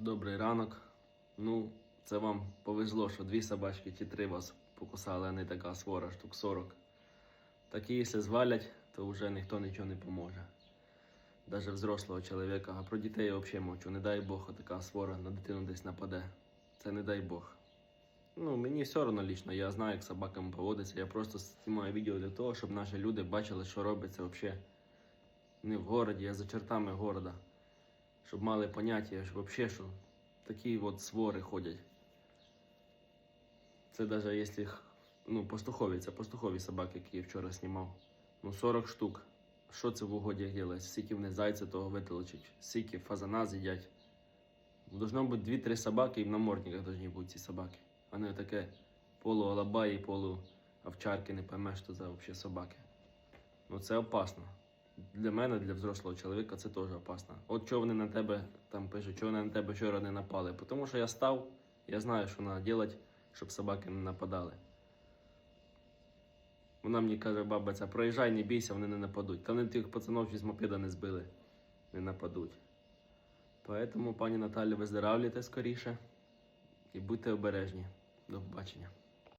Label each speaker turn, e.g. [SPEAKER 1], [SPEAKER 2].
[SPEAKER 1] Добрий ранок. Ну, це вам повезло, що дві собачки чи три вас покусали, а не така свора, штук 40. Такі, якщо звалять, то вже ніхто нічого не поможе. Даже взрослого чоловіка. А про дітей я взагалі мовчу. Не дай Бог, така свора на дитину десь нападе. Це не дай Бог. Ну, мені все одно лічно, я знаю, як собаками поводиться. Я просто знімаю відео для того, щоб наші люди бачили, що робиться взагалі не в городі, а за чертами города. Щоб мали поняття, що взагалі, що такі от свори ходять. Це навіть якщо ну, пастухові, це пастухові собаки, які я вчора знімав. Ну, 40 штук. Що це в угодях ділять? Скільки вони зайця того витолочить, скільки фазана з'їдять. Должно бути 2-3 собаки, і в намордниках повинні бути ці собаки. А таке полуалабаї, полуовчарки, не поймеш, що це взагалі собаки. Ну це опасно. Для мене, для взрослого чоловіка, це теж опасно. От чого вони на тебе там пишуть, чого вони на тебе вчора не напали. Тому що я став, я знаю, що треба робити, щоб собаки не нападали. Вона мені каже, баба, ця проїжджай, не бійся, вони не нападуть. Та вони тих пацанов з мопеда не збили, не нападуть. Поэтому, пані Наталі, виздоравлюйте скоріше і будьте обережні. До побачення.